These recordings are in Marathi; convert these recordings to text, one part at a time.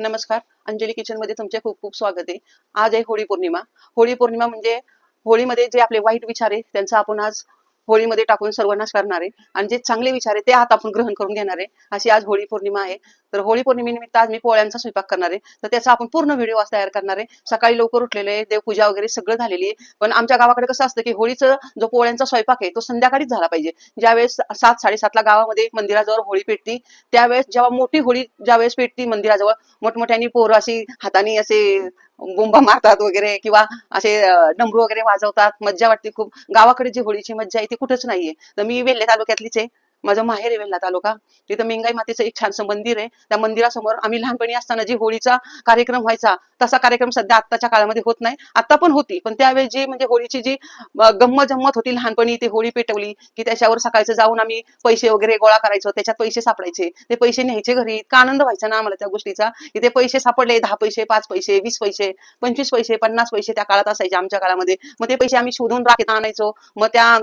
नमस्कार. अंजली किचनमध्ये तुमचे खूप खूप स्वागत आहे. आज आहे होळी पौर्णिमा. होळी पौर्णिमा म्हणजे होळीमध्ये जे आपले वाईट विचार आहे त्यांचा आपण आज होळीमध्ये टाकून सर्वनाश करणार आहे आणि जे चांगले विचार आहे ते आता आपण ग्रहण करून घेणार आहे. अशी आज होळी पौर्णिमा आहे. तर होळी पौर्णिमेनिमित्त आज मी पोळ्यांचा स्वयंपाक करणार आहे. तर त्याचा आपण पूर्ण व्हिडिओ आज तयार करणार आहे. सकाळी लवकर उठलेले आहे देवपूजा वगैरे सगळं झालेली आहे. पण आमच्या गावाकडे कसं असतं की होळीचं जो पोळ्यांचा स्वयंपाक आहे तो संध्याकाळीच झाला पाहिजे. ज्यावेळेस सात साडेसातला गावामध्ये मंदिराजवळ होळी पेटती त्यावेळेस जेव्हा मोठी होळी ज्यावेळेस पेटती मंदिराजवळ मोठमोठ्यानी पोरं अशी हाताने असे बोंबा मारतात वगैरे किंवा असे डमरू वगैरे वाजवतात. मज्जा वाटते खूप. गावाकडे जी होळीची मज्जा आहे ती कुठंच नाहीये. तर मी वेल्हे तालुक्यातलीच आहे. माझं माहेर वेल्ला वेल्हा तालुका. तिथं मेंगाई मातेचं एक छानसं मंदिर आहे. त्या मंदिरासमोर आम्ही लहानपणी असताना जी होळीचा कार्यक्रम व्हायचा तसा कार्यक्रम सध्या आत्ताच्या काळामध्ये होत नाही. आता पण होती पण त्यावेळी जी म्हणजे होळीची जी गंमत जम्मत होती लहानपणी ती होळी पेटवली की त्याच्यावर सकाळचं जाऊन आम्ही पैसे वगैरे गोळा करायचो त्याच्यात पैसे सापडायचे. ते पैसे न्यायचे घरी. इतका आनंद व्हायचा ना आम्हाला त्या गोष्टीचा की ते पैसे सापडले दहा पैसे पाच पैसे वीस पैसे पंचवीस पैसे पन्नास पैसे त्या काळात असायचे आमच्या काळामध्ये. मग ते पैसे आम्ही शोधून राखेत आणायचो. मग त्या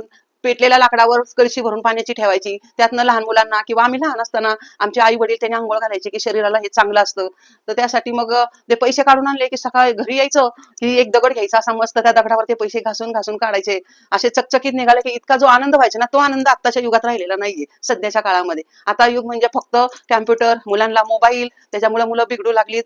पेटलेल्या लाकडावर कळशी भरून पाण्याची ठेवायची. त्यातनं लहान मुलांना किंवा आम्ही लहान असताना आमचे आई वडील त्यांनी आंघोळ घालायचे की शरीराला हे चांगलं असतं. तर त्यासाठी मग ते पैसे काढून आणले की सकाळी घरी यायचं की एक दगड घ्यायचा असा मस्त त्या दगडावर ते पैसे घासून घासून काढायचे. असे चकचकीत निघाले की इतका जो आनंद व्हायचा ना तो आनंद आत्ताच्या युगात राहिलेला नाहीये सध्याच्या काळामध्ये. आता युग म्हणजे फक्त कॅम्प्युटर मुलांना मोबाईल त्याच्यामुळे मुलं बिघडू लागलीत.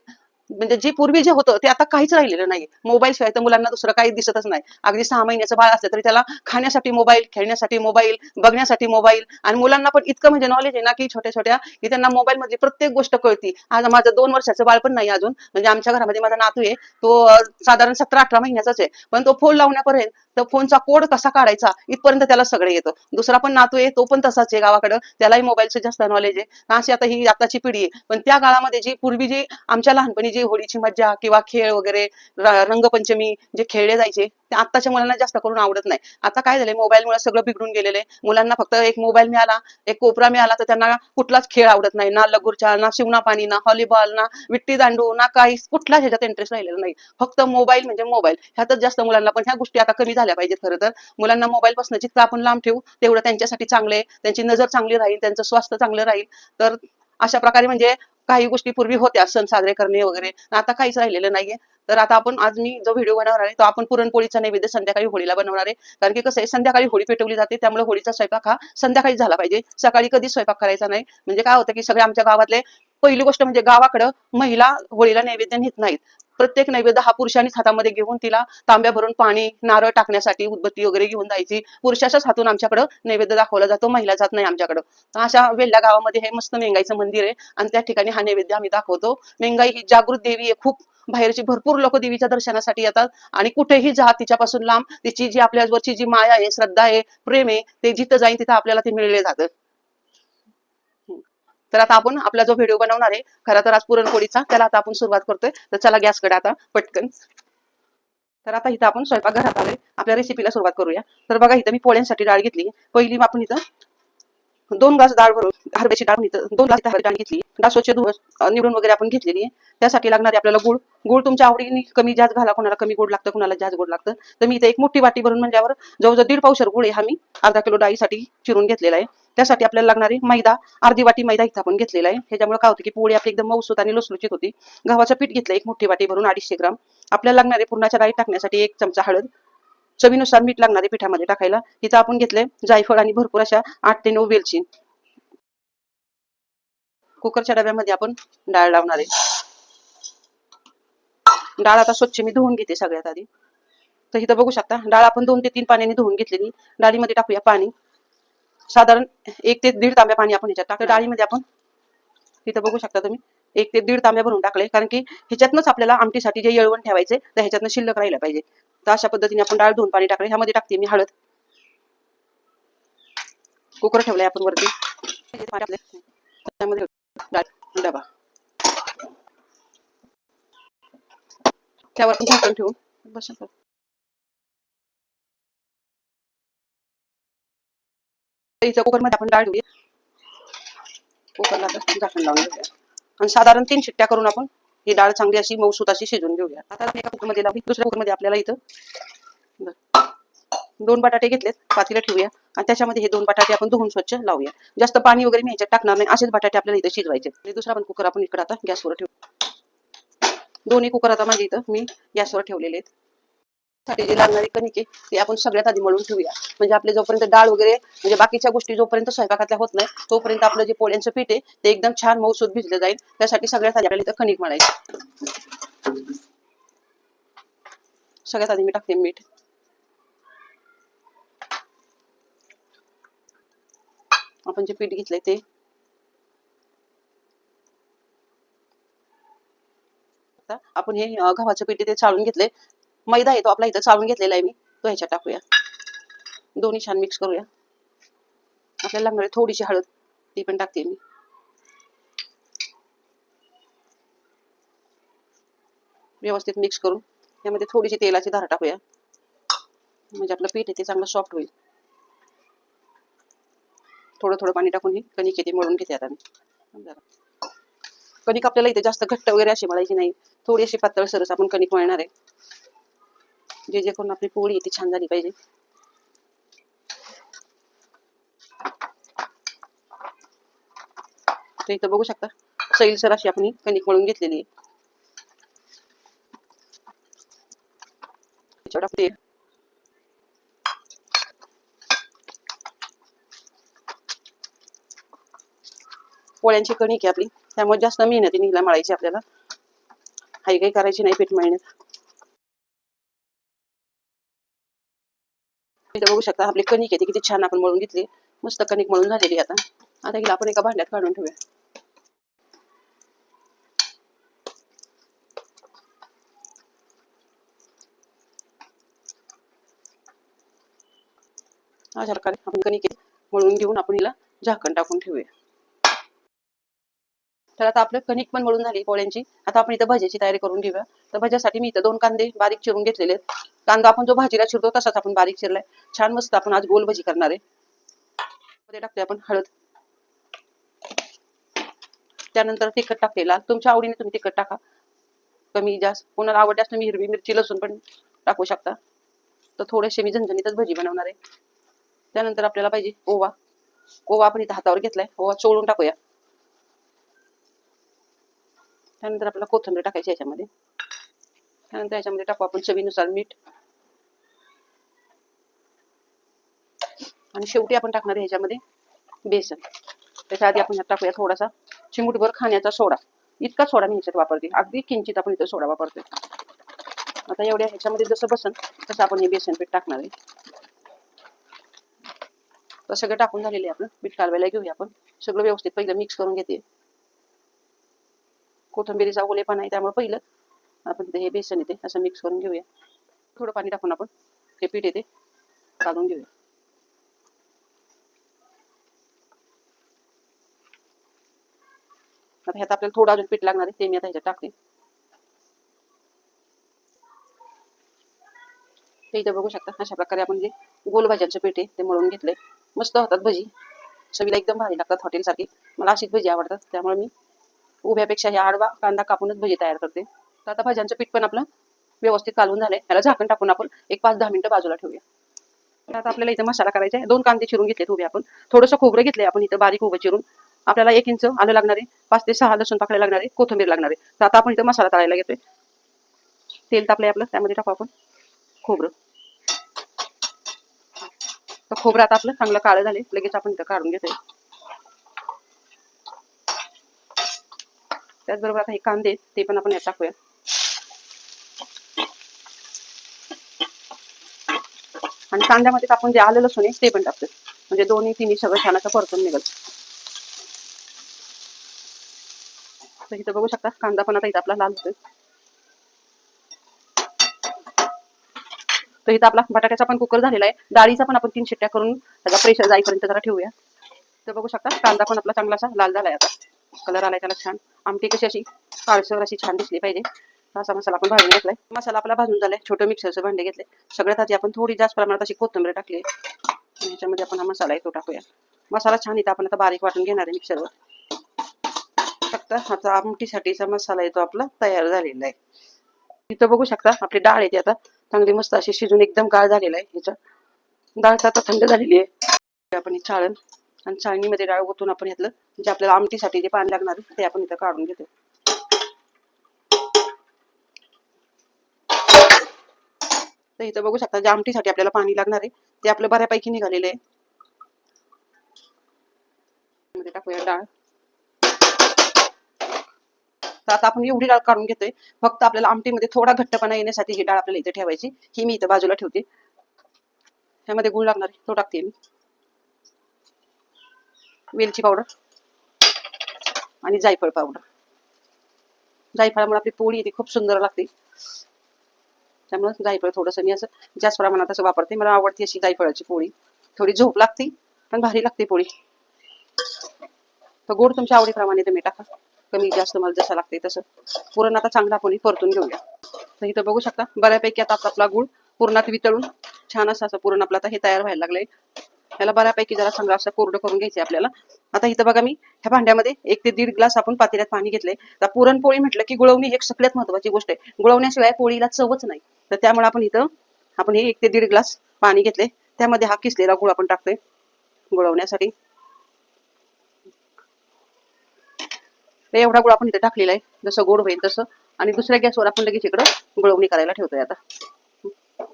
म्हणजे जे पूर्वी जे होतं ते आता काहीच राहिलेलं नाही मोबाईल शिवाय तर मुलांना दुसरं काही दिसतच नाही. अगदी सहा महिन्याचं बाळ असलं तरी त्याला खाण्यासाठी मोबाईल खेळण्यासाठी मोबाईल बघण्यासाठी मोबाईल आणि मुलांना पण इतकं म्हणजे नॉलेज आहे ना की छोट्या छोट्या की त्यांना मोबाईल मधली प्रत्येक गोष्ट कळती. आज माझं दोन वर्षाचं बाळ पण नाही अजून. म्हणजे आमच्या घरामध्ये माझा नातू आहे तो साधारण सतरा अठरा महिन्याचाच आहे. पण तो फोन लावण्यापर्यंत तर फोनचा कोड कसा काढायचा? इथपर्यंत त्याला सगळं येतं. दुसरा पण नातू आहे तो पण तसाच आहे गावाकडं. त्यालाही मोबाईलचं जास्त नॉलेज आहे. अशी आता ही आताची पिढी आहे. पण त्या काळामध्ये जी पूर्वी जी आमच्या लहानपणी जी होळीची मज्जा किंवा खेळ वगैरे रंगपंचमी जे खेळले जायचे ते आत्ताच्या मुलांना जास्त करून आवडत नाही. आता काय झालंय मोबाईलमुळे सगळं बिघडून गेलेलं आहे. मुलांना फक्त एक मोबाईल मिळाला एक कोपरा मिळाला तर त्यांना कुठलाच खेळ आवडत नाही. ना लगुरच्या ना शिवना पाणी ना हॉलीबॉल ना विट्टी दांडू ना काही कुठलाच ह्याच्यात इंटरेस्ट राहिलेला नाही. फक्त मोबाईल म्हणजे मोबाईल ह्यातच जास्त मुलांना पण ह्या गोष्टी आता कमी झाल्या पाहिजेत खरं तर. मुलांना मोबाईल पासून जितकं आपण लांब ठेवू. तेवढं त्यांच्यासाठी चांगले त्यांची नजर चांगली राहील त्यांचं स्वास्थ्य चांगलं राहील. तर अशा प्रकारे म्हणजे काही गोष्टी पूर्वी होत्या सण साजरे करणे वगैरे. आता काहीच राहिलेलं नाहीये. तर आता आपण आज मी जो व्हिडिओ बनवणार आहे तो आपण पुरणपोळीचा नैवेद्य संध्याकाळी होळीला बनवणार आहे. कारण की कसं आहे संध्याकाळी होळी पेटवली जाते त्यामुळे होळीचा स्वयंपाक हा संध्याकाळी झाला पाहिजे. सकाळी कधीच स्वयंपाक करायचा नाही. म्हणजे काय होतं की सगळे आमच्या गावातले पहिली गोष्ट म्हणजे गावाकडं महिला होळीला नैवेद्य नेत नाहीत. प्रत्येक नैवेद्य हा पुरुषांनीच हातामध्ये घेऊन तिला तांब्या भरून पाणी नारळ टाकण्यासाठी उदबत्ती वगैरे घेऊन जायची. पुरुषाच्याच हातून आमच्याकडं नैवेद्य दाखवला जातो महिला जात नाही आमच्याकडं. अशा वेल्ल्या गावामध्ये हे मस्त मेंगाईचं मंदिर आहे आणि त्या ठिकाणी हा नैवेद्य आम्ही दाखवतो. मेंगाई ही जागृत देवी आहे खूप बाहेरची भरपूर लोक देवीच्या दर्शनासाठी येतात आणि कुठेही जा तिच्यापासून लांब तिची जी आपल्यावरची जी माया आहे श्रद्धा आहे प्रेम आहे ते जिथं जाईन तिथं आपल्याला ते मिळले जातं. तर आता आपण आपला जो व्हिडिओ बनवणार आहे खरा तर आज पुरणपोळीचा त्याला आता आपण सुरुवात करतोय. तर चला गॅसकडे आता पटकन. तर आता इथं आपण स्वयंपाकघरात आलोय. आपल्या रेसिपीला सुरुवात करूया. तर बघा इथं मी पोळ्यांसाठी डाळ घेतली. पहिली आपण इथं दोन ग्लास डाळ भरून हरभ्याची डाळ दोन ग्लास डाळ घेतली. डाळ स्वच्छ धुवून निवडून वगैरे आपण घेतलेली त्यासाठी लागणारे आपल्याला गुळ गुळ तुमच्या आवडीने कमी जास्त घाला कोणाला कमी गोड लागतं कोणाला जास्त गोड लागतं. तर मी इथे एक मोठी वाटी भरून म्हणल्यावर जवळजवळ दीड पावशर गुळ आहे हा मी अर्धा किलो डाळीसाठी चिरून घेतलेला आहे. त्यासाठी आपल्याला लागणारे मैदा अर्धी वाटी मैदा इथं आपण घेतलेला आहे. ह्याच्यामुळे काय होतं की पोळी आपली एकदम मऊसूत आणि लुसलुशीत होती. गव्हाचं पीठ घेतलं एक मोठी वाटी भरून अडीचशे ग्राम. आपल्याला लागणारे पूर्णाच्या डाळी टाकण्यासाठी एक चमचा हळद चवीनुसार मीठ लागणार आहे पिठामध्ये टाकायला. तिथं आपण घेतले जायफळ आणि भरपूर अशा आठ ते नऊ वेलची. कुकरच्या डब्यामध्ये आपण डाळ लावणार आहे. डाळ आता स्वच्छ मी धुवून घेते सगळ्यात आधी. तर इथं बघू शकता डाळ आपण दोन ते तीन पाण्याने धुवून घेतलेली. डाळीमध्ये टाकूया पाणी. साधारण एक ते दीड तांब्या पाणी आपण ह्याच्यात टाकतो डाळीमध्ये आपण इथं बघू शकता तुम्ही एक ते दीड तांब्या भरून टाकले कारण की ह्याच्यातनंच आपल्याला आमटीसाठी जे येळवण ठेवायचे तर ह्याच्यातनं शिल्लक राहिलं पाहिजे. तर अशा पद्धतीने आपण डाळ धुवून पाणी टाकले. ह्यामध्ये टाकते मी हळद. कुकर ठेवलाय आपण वरती. त्यामध्ये डाळ डबा. त्यावर आपण झाकण ठेवून बस इथं कुकरमध्ये आपण डाळ घेऊया कुकरला झाकण लावून आणि साधारण तीन शिट्ट्या करून आपण ही डाळ चांगली अशी मऊसूत अशी शिजून घेऊया. आता एका कुकरमध्ये लावली. दुसऱ्या कुकरमध्ये आपल्याला इथं दोन बटाटे घेतलेत. पातीला ठेवूया. आणि त्याच्यामध्ये हे दोन बटाटे आपण धुवून स्वच्छ लावूया. जास्त पाणी वगैरे मी याच्यात टाकणार नाही. असेच बटाटे आपल्याला इथं शिजवायचे दुसरा पण कुकर आपण इकडे आता गॅसवर ठेवू. दोन्ही कुकर आता माझ्या इथं मी गॅसवर ठेवलेले आहेत. साठी जे लागणारी कणिके ती आपण सगळ्यात आधी मळून ठेवूया. म्हणजे आपले जोपर्यंत डाळ वगैरे म्हणजे बाकीच्या गोष्टी जोपर्यंत स्वयंपाकातल्या होत नाही तोपर्यंत आपलं जे पोळ्यांचं पीठ आहे ते एकदम छान मऊसूत भिजलं जाईल. त्यासाठी सगळ्यात आधी आपल्याला इथं कणिक मळायची सगळ्यात आधी मी टाकते मीठ. आपण जे पीठ घेतलंय ते. आपण हे गव्हाचं पीठ ते चाळून घेतले मैदा आहे तो आपला इथं चाळून घेतलेला आहे मी. तो ह्याच्यात टाकूया. दोन्ही छान मिक्स करूया. आपल्याला लागणारी थोडीशी हळद. ती पण टाकते मी. व्यवस्थित मिक्स करून. यामध्ये थोडीशी तेलाची धार टाकूया. म्हणजे आपलं पीठ आहे ते चांगलं सॉफ्ट होईल. थोडं थोडं पाणी टाकून ही कणिक येते मळून घेते आता मी. कणिक आपल्याला इथे जास्त घट्ट वगैरे अशी मळायची नाही. थोडी अशी पातळ सरस आपण कणिक मळणार आहे. जे जे करून आपली पोळी ती छान झाली पाहिजे. तर इथं बघू शकता सैलसर अशी आपण कणिक मळून घेतलेली आहे. त्याच्यावर पोळ्यांची कणिक आहे आपली. त्यामुळे जास्त मेहनत हिला मळायची आपल्याला. हाय काही करायची नाही पीठ मळण्यात. इथं बघू शकता आपली कणिक है किती छान आपण मळून घेतली. मस्त कणिक मळून झालेली आता. आता हिला आपण एका भांड्यात काढून अशा प्रकारे आपण आहे, मळून घेऊन आपण हिला झाकण टाकून तर आता आपलं कणिक पण मळून झाली पोळ्यांची. आता आपण इथं भज्याची तयारी करून घेऊया. तर भज्यासाठी मी इथं दोन कांदे बारीक चिरून घेतलेले आहेत. कांदा आपण जो भाजीला चिरतो तसाच आपण बारीक चिरलाय. छान मस्त आपण आज गोल भजी करणार आहे. मध्ये टाकते आपण हळद. त्यानंतर तिखट टाकते लाल तुमच्या आवडीने तुम्ही तिखट टाका. कमी जास्त कोणाला आवडल्यास तुम्ही हिरवी मिरची लसूण पण टाकू शकता. तर थोडेसे मी झणझणीतच भजी बनवणार आहे. त्यानंतर आपल्याला पाहिजे ओवा. ओवा आपण इथं हातावर घेतलाय. ओवा चोळून टाकूया. त्यानंतर आपल्याला कोथिंबीर टाकायची याच्यामध्ये. त्यानंतर याच्यामध्ये टाकू आपण चवीनुसार मीठ. आणि शेवटी आपण टाकणार आहे ह्याच्यामध्ये बेसन. त्याच्या आधी आपण टाकूया थोडासा चिमूटभर खाण्याचा सोडा. इतका सोडा मी ह्याच्यात वापरते. अगदी किंचित आपण इथं सोडा वापरतोय. आता एवढ्या ह्याच्यामध्ये जसं बसन तसं आपण हे बेसन पीठ टाकणार आहे. तर सगळं टाकून झालेले आहे आपण पीठ कालवायला घेऊया आपण. सगळं व्यवस्थित पहिलं मिक्स करून घेते. कोथिंबीरीचे ओले पण आहे त्यामुळे पहिलं. आपण हे बेसन येते असं मिक्स करून घेऊया. थोडं पाणी टाकून आपण हे पीठ येते काढून घेऊया. आता ह्यात आपल्याला थोडं अजून पीठ लागणार आहे ते मी आता ह्याच्यात टाकते. ते इथं बघू शकता अशा प्रकारे आपण जे गोल भाज्यांचं पीठ आहे ते मळून घेतलंय. मस्त होतात भजी. चवीला एकदम भारी लागतात हॉटेलसारखी. मला अशीच भजी आवडतात त्यामुळे मी उभ्यापेक्षा हे आडवा कांदा कापूनच भजी तयार करते. तर आता भाज्यांचं पीठ पण आपलं व्यवस्थित कालवून झालंय. याला झाकण टाकून आपण एक पाच दहा मिनिटं बाजूला ठेवूया. तर आता आपल्याला इथं मसाला करायचा आहे. दोन कांदे चिरून घेतलेत उभे आपण. थोडंसं खोबरं घेतलंय आपण इथं बारीक उभं चिरून. आपल्याला एक इंच आलं लागणार आहे पाच ते सहा लसूण पाकळ्या लागणार आहे कोथिंबीर लागणार. आहे तर आता आपण इथं मसाला तळायला घेतोय. तेल तापलंय आपलं. त्यामध्ये टाकू आपण खोबरं. तर खोबरं आता आपलं चांगलं काळं झाले लगेच आपण इथं काढून घेतोय. त्याचबरोबर आता हे कांदे ते पण आपण यात टाकूया आणि कांद्यामध्ये आपण जे आलं लसूण आहे ते पण टाकतोय म्हणजे दोन्ही तिन्ही सगळं छान असं परतून निघल. तर इथं बघू शकता कांदा पण आता इथं आपला लाल होतोय. तर इथं आपला बटाट्याचा पण कुकर झालेला आहे. डाळीचा पण आपण तीन शिट्ट्या करून त्याचा प्रेशर जाईपर्यंत जरा ठेवूया. तर बघू शकता कांदा पण आपला चांगला असा लाल झालाय आता. कलर आलाय त्याला छान. आमटी कशी अशी काळसर अशी छान दिसली पाहिजे. असा मसाला आपण भाजून घेतलाय. मसाला आपला भाजून झालाय. छोटं मिक्सरचं भांडे घेतले सगळ्यात आधी आपण थोडी जास्त प्रमाणात अशी कोथिंबीर टाकली आणि ह्याच्यामध्ये आपण हा मसाला येतो टाकूया. मसाला छान इथं आपण आता बारीक वाटून घेणार आहे मिक्सरवर. फक्त आता आमटीसाठीचा मसाला आहे तो आपला तयार झालेला आहे. इथं बघू शकता आपली डाळ येते आता. चांगली मस्त अशी शिजून एकदम गाळ झालेला आहे. ह्याचा डाळ तर आता थंड झालेली आहे. आपण चाळण आणि चाळणीमध्ये डाळ ओतून आपण यातलं जे आपल्याला आमटीसाठी जे पाणी लागणार ते आपण इथं काढून घेतो तर इथं बघू शकता जे आमटीसाठी आपल्याला पाणी लागणार आहे ते आपलं बऱ्यापैकी निघालेलं आहे. टाकूया डाळ. तर आता आपण एवढी डाळ काढून घेतोय फक्त आपल्याला आमटीमध्ये थोडा घट्टपणा येण्यासाठी ही डाळ आपल्याला इथे ठेवायची. ही मी इथं बाजूला ठेवते. ह्यामध्ये गुळ लागणार तो टाकते मी. वेलची पावडर आणि जायफळ पावडर जायफळामुळे आपली पोळी येते ती खूप सुंदर लागते. त्यामुळे जायफळ थोडंसं मी असं जास्त प्रमाणात असं वापरते. मला आवडते अशी जायफळाची पोळी. थोडी झोप लागते पण भारी लागते पोळी. तर गोड तुमच्या आवडीप्रमाणे तुम्ही टाका. कमी जास्त मला जसं लागते तसं. पुरण आता चांगला आपण परतून घेऊया. तर इथं बघू शकता बऱ्यापैकी आता आपला गुळ पुरणात वितळून छान असं असं पुरण आपलं आता हे तयार व्हायला लागलंय. त्याला बऱ्यापैकी जरा समजा असं कोरडं करून घ्यायचं आपल्याला. आता इथं बघा मी ह्या भांड्यामध्ये एक ते दीड ग्लास आपण पातेल्यात पाणी घेतलंय. तर पुरणपोळी म्हटलं की गुळवणी एक सगळ्यात महत्वाची गोष्ट आहे. गुळवण्याशिवाय पोळीला चवच नाही. तर त्यामुळे आपण इथं आपण हे एक ते दीड ग्लास पाणी घेतले त्यामध्ये हा किसलेला गुळ आपण टाकतोय गुळवण्यासाठी. एवढा गुळ आपण इथे टाकलेला आहे. जसं गोड होईल तसं. आणि दुसऱ्या गॅसवर आपण लगेच इकडं गुळवणी करायला ठेवतोय आता.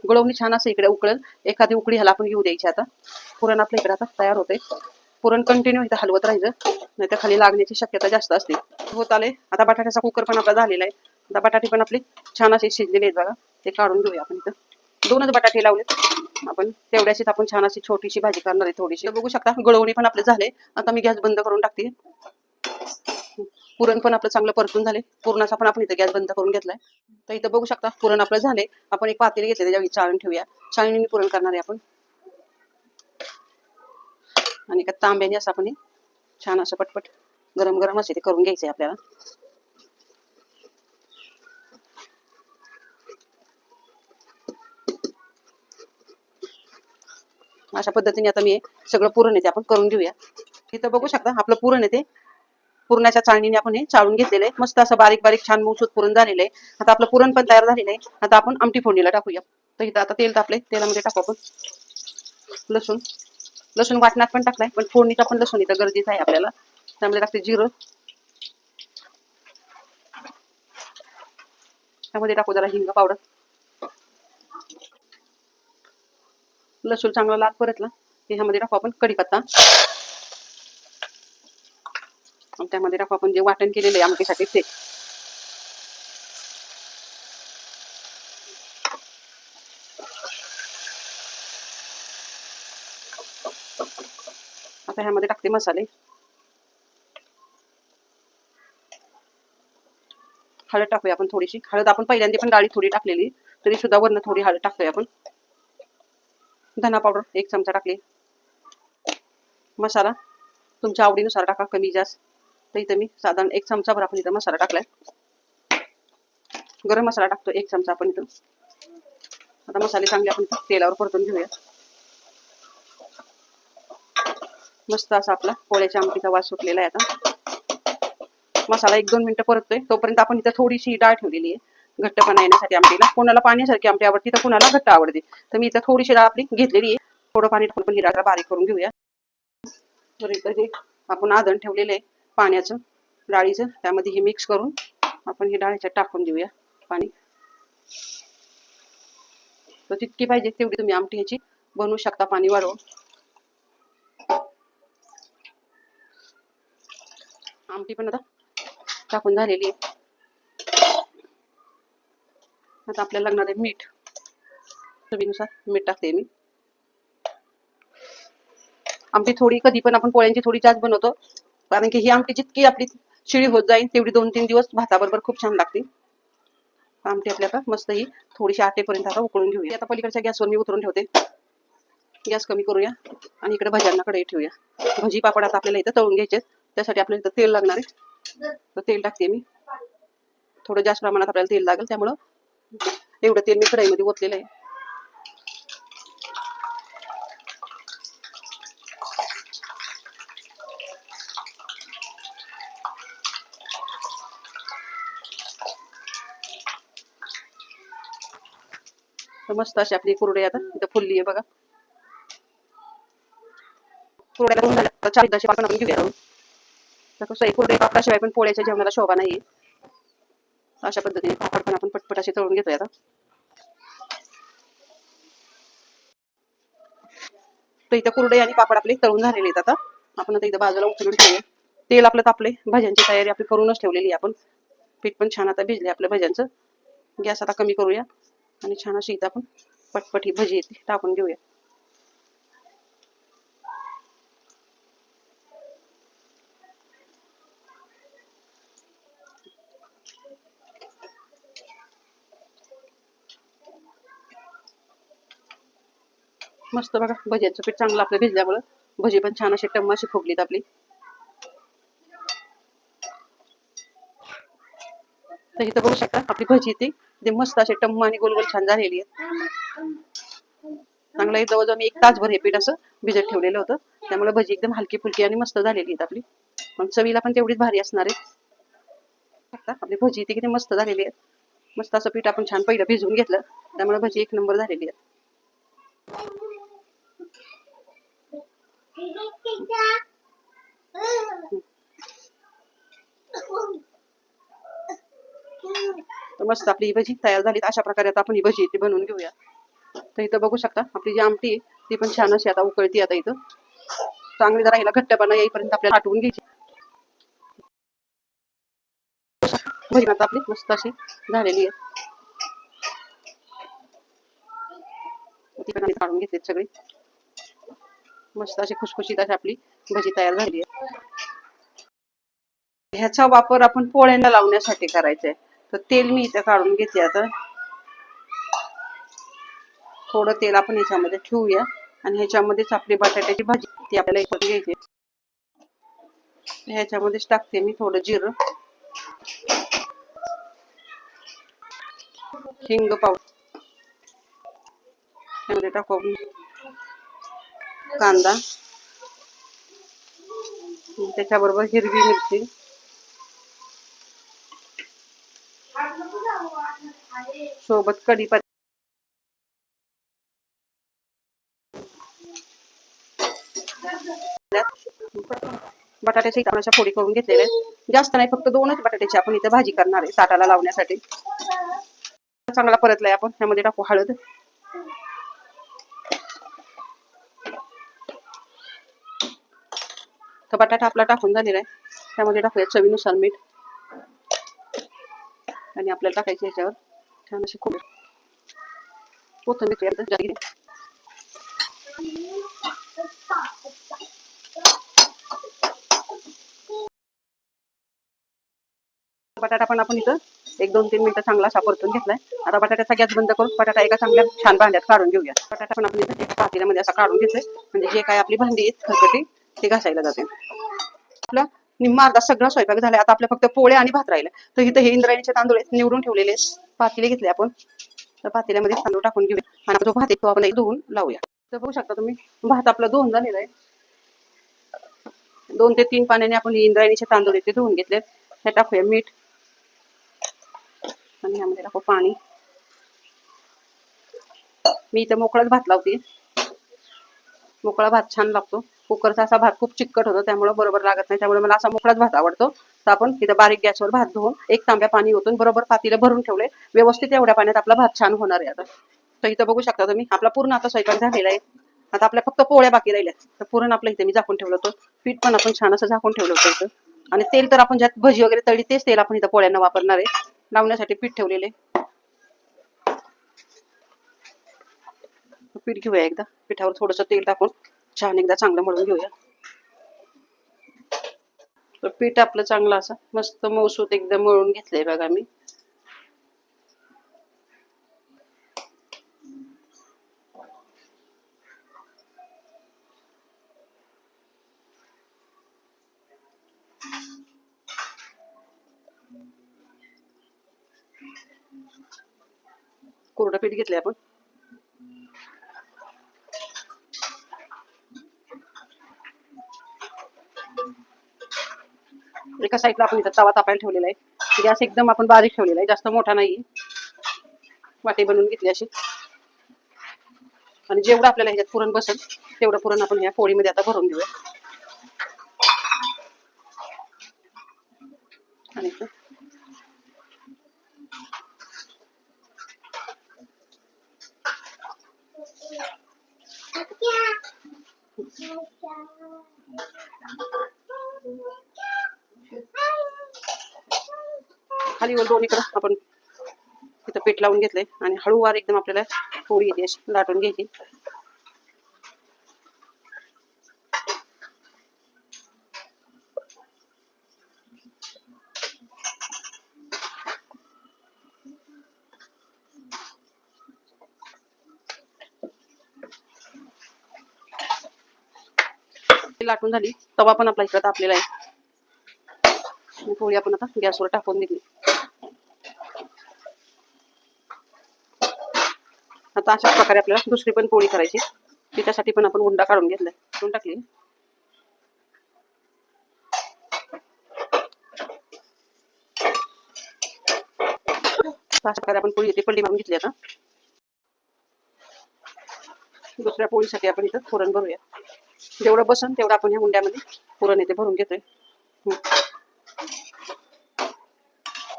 गळवणी छान असं इकडे उकळेल. एखादी उकळी ह्याला आपण घेऊ द्यायची आता. पुरण आपल्या इकडे आता तयार होते पुरण कंटिन्यू इथं हलवत राहायचं. नाही तर खाली लागण्याची शक्यता जास्त असते. होत आले आता बटाट्याचा कुकर पण आपला झालेला आहे. आता बटाटे पण आपले छान असे शिजलेले आहेत बघा. ते काढून घेऊया आपण इथं. दोनच बटाटे लावलेत. आपण तेवढ्याशीच आपण छान अशी छोटीशी भाजी करणार आहे थोडीशी. बघू शकता गळवणी पण आपले झाले आता मी गॅस बंद करून टाकते. पुरण पण आपलं चांगलं परतून झाले. पुरणाचा पण आपण इथं गॅस बंद करून घेतलाय. तर इथं बघू शकता पुरण आपलं झाले. आपण एक पातेली घेतले त्याच्यावर चाळून ठेवूया. चाळणीने पुरण करणार आहे आपण. आणि एका तांब्याने असं आपण छान असं पटपट गरम गरम असे ते करून घ्यायचंय आपल्याला. अशा पद्धतीने आता मी सगळं पुरण येते आपण करून घेऊया. इथं बघू शकता आपलं पुरण येते पुरणाच्या चाळणीने आपण हे चाळून घेतलेले आहे. मस्त असं बारीक बारीक छान मऊसूत पुरण झालेलं आहे. आता आपलं पुरण पण तयार झालेलं आहे. आता आपण आमटी फोडणीला टाकूया. तर इथं आता तेल तापले तेलामध्ये टाकू आपण. लसूण. लसूण वाटण्यात पण टाकलाय. पण फोडणीचा पण लसूण इथं गरजेचं आहे आपल्याला. त्यामध्ये टाकते जिरं. त्यामध्ये टाकू जरा हिंग पावडर. लसूण चांगला लाल परतला. ह्यामध्ये टाकू आपण कढीपत्ता. त्यामध्ये टाकू आपण जे वाटण केलेलं आहे आमटीसाठी ते. आता ह्यामध्ये टाकते मसाले. हळद टाकूया आपण थोडीशी. हळद आपण पहिल्यांदा पण डाळी थोडी टाकलेली तरी सुद्धा वरनं थोडी हळद टाकतोय आपण. धना पावडर एक चमचा टाकली. मसाला तुमच्या आवडीनुसार टाका कमी जास्त. तर इथं मी साधारण एक चमचाभर आपण इथं मसाला टाकलाय. गरम मसाला टाकतो एक चमचा आपण इथं. आता मसाले चांगले आपण तेलावर परतून घेऊया मस्त असा आपला पोळ्याच्या आमटीचा वास सुटलेला आहे आता. मसाला एक दोन मिनिटं परततोय. तोपर्यंत आपण इथं थोडीशी डाळ ठेवलेली आहे. घट्टपणा येण्यासाठी आमटीला. कोणाला पाण्यासारखी आमटी आवडते तर कोणाला घट्ट आवडते. तर मी इथं थोडीशी डाळ आपली घेतलेली आहे. थोडं पाणी टाकून पण ही डाळ बारीक करून घेऊया. तर इथं जे आपण आधण ठेवलेलं आहे. पाण्याचं डाळीचं त्यामध्ये हे मिक्स करून आपण हे डाळीच्या टाकून देऊया पाणी. तर जितकी पाहिजे तेवढी तुम्ही आमटी ह्याची बनवू शकता पाणी वाढवून. आमटी पण आता टाकून झालेली आहे. आता आपल्याला लागणार आहे मीठ. चवीनुसार मीठ टाकते मी. आमटी थोडी कधी पण आपण पोळ्यांची थोडी जास्त बनवतो. कारण की ही आमटी जितकी आपली शिळी होत जाईल तेवढी दोन तीन दिवस भाताबरोबर खूप छान लागते. आमटी आपल्याला मस्त ही थोडीशी आटेपर्यंत आता उकळून घेऊया. आता पलीकडच्या गॅसवर मी उतरून ठेवते. गॅस कमी करूया आणि इकडे भज्यांना कढई ठेवूया. भजी पापड आता आपल्याला इथं तळून घ्यायचे त्यासाठी आपल्याला इथं तेल लागणार आहे. तर तेल टाकते मी. थोडं जास्त प्रमाणात आपल्याला तेल लागेल. त्यामुळं एवढं तेल मी कढईमध्ये ओतलेलं आहे. मस्त अशी आपली कुरडई आता इथं फुलली आहे बघा. कुरड्या चार आपण घेऊया. कसं आहे कुरडई पापडाशिवाय पण पोळ्याच्या जेवणाला शोभा नाहीये. अशा पद्धतीने पापड पण आपण पटपट असे तळून घेतोय आता. तर इथं कुरडई आणि पापड आपले तळून झालेले आहेत आता. आपण आता इथं बाजूला उचलून ठेवूया तेल आपलं तापले भाज्यांची तयारी आपली करूनच ठेवलेली आहे आपण. पीठ पण छान आता भिजले आपल्या भाज्यांचं. गॅस आता कमी करूया. आणि छान अशी इथं आपण पटपट ही भजी येते. टाकून घेऊया. मस्त बघा भज्यांचं पीठ चांगलं आपलं भिजल्यामुळं भजी पण छान अशी टम्म अशी फुगलीत आपली. तर इथं बघू शकता आपली भजी ती ते मस्त असे टम्म आणि गोल गोल छान झालेली आहे चांगलं एक जवळजवळ मी एक तासभर हे पीठ असं भिजत ठेवलेलं होतं. त्यामुळे भजी एकदम हलकी फुलकी आणि मस्त झालेली आहेत आपली. पण चवीला पण तेवढीच भारी असणार आहे आपली भजी ती किती मस्त झालेली आहे मस्त असं पीठ आपण छान पहिलं भिजवून घेतलं. त्यामुळे भजी एक नंबर झालेली आहे. तर मस्त आपली ही भजी तयार झाली. अशा प्रकारे आता आपण ही भजी ती बनवून घेऊया. तर इथं बघू शकता आपली जी आमटी आहे ती पण छान अशी आता उकळती आता इथं. चांगली जरा हिला घट्टपणा येईपर्यंत आपल्याला आटवून घ्यायची. भजी आता आपली मस्त अशी झालेली आहे. ती पण आम्ही काढून घेतली सगळी. मस्त अशी खुशखुशीत अशी आपली भजी तयार झाली आहे. ह्याचा वापर आपण पोळ्यांना लावण्यासाठी करायचा आहे तर तेल मी इथं काढून घेते आता. थोडं तेल आपण ह्याच्यामध्ये ठेवूया. आणि ह्याच्यामध्येच आपली बटाट्याची भाजी ती आपल्याला एकत्र घ्यायची ह्याच्यामध्येच टाकते मी थोडं जिरं. हिंग पावडर त्यामध्ये टाकू कांदा. त्याच्याबरोबर हिरवी मिरची. सोबत कढीपत्ता बटाट्याच्या इथं अशा फोडी करून घेतलेल्या आहेत. जास्त नाही फक्त दोनच बटाट्याची आपण इथं भाजी करणार आहे ताटाला लावण्यासाठी. चांगला परतलाय आपण. त्यामध्ये टाकू हळद. तर बटाटा आपला टाकून झालेला आहे. त्यामध्ये टाकूया चवीनुसार मीठ. आणि आपल्याला टाकायचं ह्याच्यावर छान अशी खूप कोथिंबीर जागी बटाटा पण आपण इथं एक दोन तीन मिनिटं चांगला असा परतून घेतलाय. आता बटाट्याचा गॅस बंद करून बटाटा एका चांगल्या छान भांड्यात काढून घेऊया. बटाटा पण आपण इथं पातेल्यामध्ये असा काढून घेतोय म्हणजे जे काय आपली भांडी आहेत खरकटी ते घासायला जाते. आपला निम्मा अर्धा सगळा स्वयंपाक झाला आता आपल्या फक्त पोळ्या आणि भात राहिले तर इथं हे इंद्रायणीचे तांदूळ निवडून ठेवलेले पातेले घेतले आपण. तर पातेल्यामध्ये तांदूळ टाकून घेऊया. आणि जो भात आहे तो आपण एक धुवून लावूया. तर बघू शकता तुम्ही भात आपला धुवून झालेला आहे. दोन ते तीन पाण्याने आपण इंद्रायणीचे तांदूळ आहेत धुवून घेतले हे टाकूया मीठ. आणि ह्यामध्ये टाकू पाणी. मी इथं मोकळाच भात लावते. मोकळा भात छान लागतो. कुकरचा असा भात खूप चिकट होतो त्यामुळे बरोबर लागत नाही. त्यामुळे मला असा मोकळाच भात आवडतो. तर आपण इथं बारीक गॅसवर भात धुवून एक तांब्या पाणी ओतून बरोबर पातीला भरून ठेवले. व्यवस्थित एवढ्या पाण्यात आपला भात छान होणार आहे आता. तर इथं बघू शकता तुम्ही आपला पूर्ण आता स्वयंपाक झालेला आहे. आता आपल्या फक्त पोळ्या बाकी राहिल्या. तर पुरण आपलं इथे मी झाकून ठेवलं होतं. पीठ पण आपण छान असं झाकून ठेवलं होतं इथं. आणि तेल तर आपण ज्यात भजी वगैरे तळी तेच तेल आपण इथं पोळ्यांना वापरणार आहे. लावण्यासाठी पीठ ठेवलेले पीठ घेऊया एकदा. पिठावर थोडस तेल टाकून. छान एकदा चांगलं मळून घेऊया. तर पीठ आपलं चांगलं असं मस्त मौसूत एकदम मळून घेतलंय बघा मी. कोरडं पीठ घेतलंय आपण. साईडला आपण इथं तवा तापायला ठेवलेला आहे. म्हणजे गॅस एकदम आपण बारीक ठेवलेला आहे. जास्त मोठा नाही वाटी बनवून घेतली अशी. आणि जेवढं आपल्याला ह्याच्यात पुरण बसेल तेवढं पुरण आपण ह्या पोळीमध्ये आता भरून घेऊया. आणि इथं खाली वर आपण तिथं पीठ लावून घेतलंय. आणि हळूवार एकदम आपल्याला पोळी येते अशी लाटून घ्यायची. ती लाटून झाली. तवा पण आपला इकडं तापलेला आहे. पोळी आपण आता गॅसवर टाकून दिली. आता अशाच प्रकारे आपल्याला दुसरी पण पोळी करायची. तिच्यासाठी पण आपण हुंडा काढून घेतलाय. काढून टाकली. अशा प्रकारे आपण पोळी येते. पलटी मारून घेतली आता. दुसऱ्या पोळीसाठी आपण इथं पुरण भरूया. जेवढं बसन तेवढं आपण ह्या हुंड्यामध्ये पुरण येते भरून घेतोय.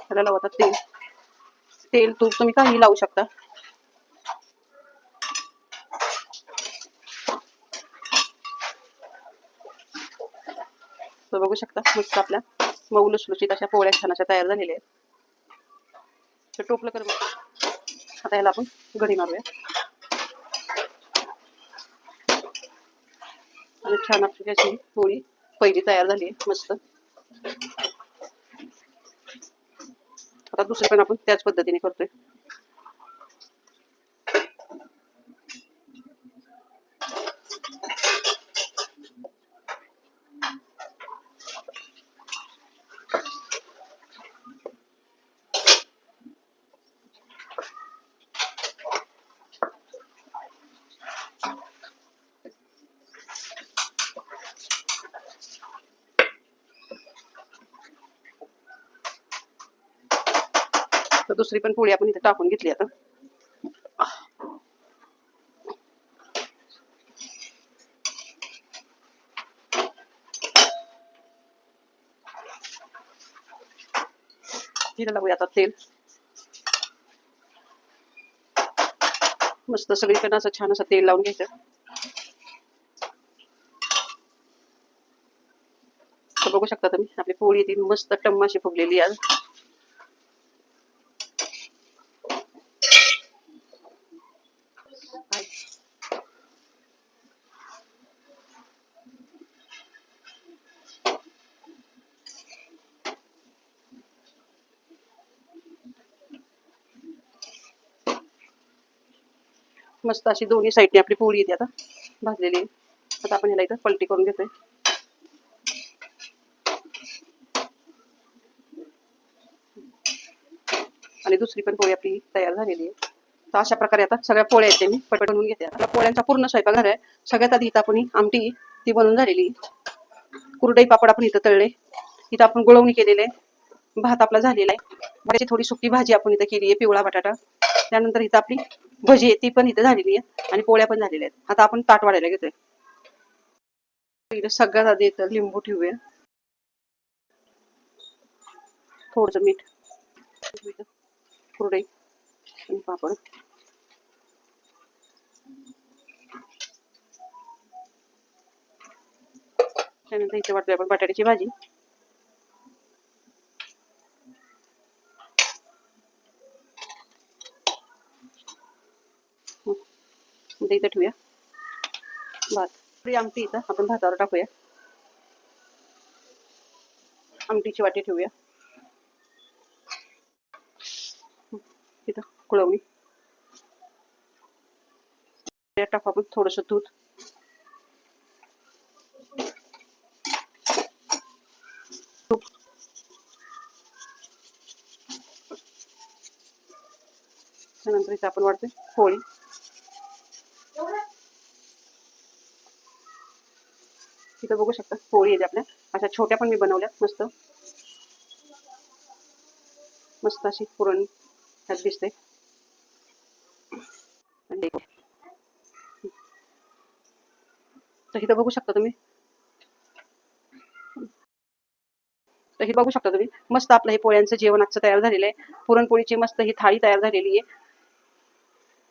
त्याला लावतात तेल. तेल तूप तुम्ही काही लावू शकता. तर बघू शकता. मस्त आपल्या मऊ लुसलुशीत अशा पोळ्या छान अशा तयार झालेल्या आहेत. तर टोपलं कर आता ह्याला आपण घडी मारूया. आणि छान आपली अशी पोळी पहिली तयार झाली आहे. मस्त. आता दुसरी पण आपण त्याच पद्धतीने करतोय तर दुसरी पण पोळी आपण इथे टाकून घेतली आता. तिला लागूया आता तेल. मस्त सगळीकडे असं छान असं तेल लावून घ्यायचं. बघू शकता तुम्ही आपली पोळी ती मस्त टम्माशी फुगलेली आहे आज. मस्त अशी दोन्ही साईडने आपली पोळी येते आता. भाजलेली आहे. आता आपण याला इथं पलटी करून घेतोय. आणि दुसरी पण पोळी आपली तयार झालेली आहे. तर अशा प्रकारे आता सगळ्या पोळ्या आहेत मी पट बनवून घेते. आता पोळ्यांचा पूर्ण स्वयंपाक झालाय. सगळ्यात आधी इथं आपण आमटी ती बनवून झालेली कुरडई पापड आपण इथं तळले. इथं आपण गुळवणी केलेले भात आपला झालेला आहे. थोडी सुकी भाजी आपण इथं केली आहे पिवळा बटाटा. त्यानंतर इथं आपली भजी आहे ती पण इथं झालेली आहे आणि पोळ्या पण झालेल्या आहेत. आता आपण ताट वाढायला घेतोय. सगळ्यात आधी इथं लिंबू ठेवूया. थोडस मीठ. कुरडे कुरडई आणि पापड. त्यानंतर इथे वाटतोय आपण बटाट्याची भाजी. म्हणजे इथं ठेवूया. भात. आमटी इथं आपण भातावर टाकूया. आमटीची वाटी ठेवूया. इथं कुळवणी टाकू आपण थोडस दूध. त्यानंतर इथं आपण वाढते पोळी. तिथं बघू शकता पोळी येते आपल्या. अशा छोट्या पण मी बनवल्या मस्त. मस्त अशी पुरण ह्यात दिसते तर इथं बघू शकता तुम्ही. तर हे बघू शकता तुम्ही. मस्त आपलं हे पोळ्यांचं जेवण आजचं तयार झालेलं आहे. पुरणपोळीची मस्त ही थाळी तयार झालेली आहे.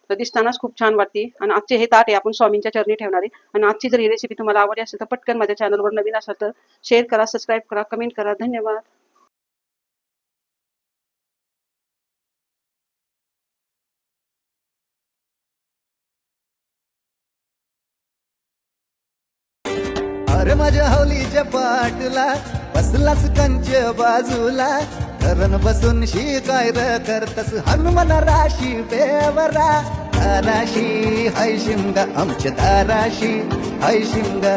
तर दिसतानाच खूप छान वाटते आणि आजचे हे ताट आहे आपण स्वामींच्या चरणी ठेवणार आहे. आणि आजची जर ही रेसिपी तुम्हाला आवडली असेल तर पटकन माझ्या चॅनलवर नवीन असाल तर शेअर करा सबस्क्राईब करा कमेंट करा. धन्यवाद. अरे माझ्या हवलीच्या पाटला बसलाच कंच बाजूला. धरण बसून शिकाय र करतस. हनुमान राशी बेवरा. दाराशी हय शिमगा आमच्या दाराशी हय शिमगा.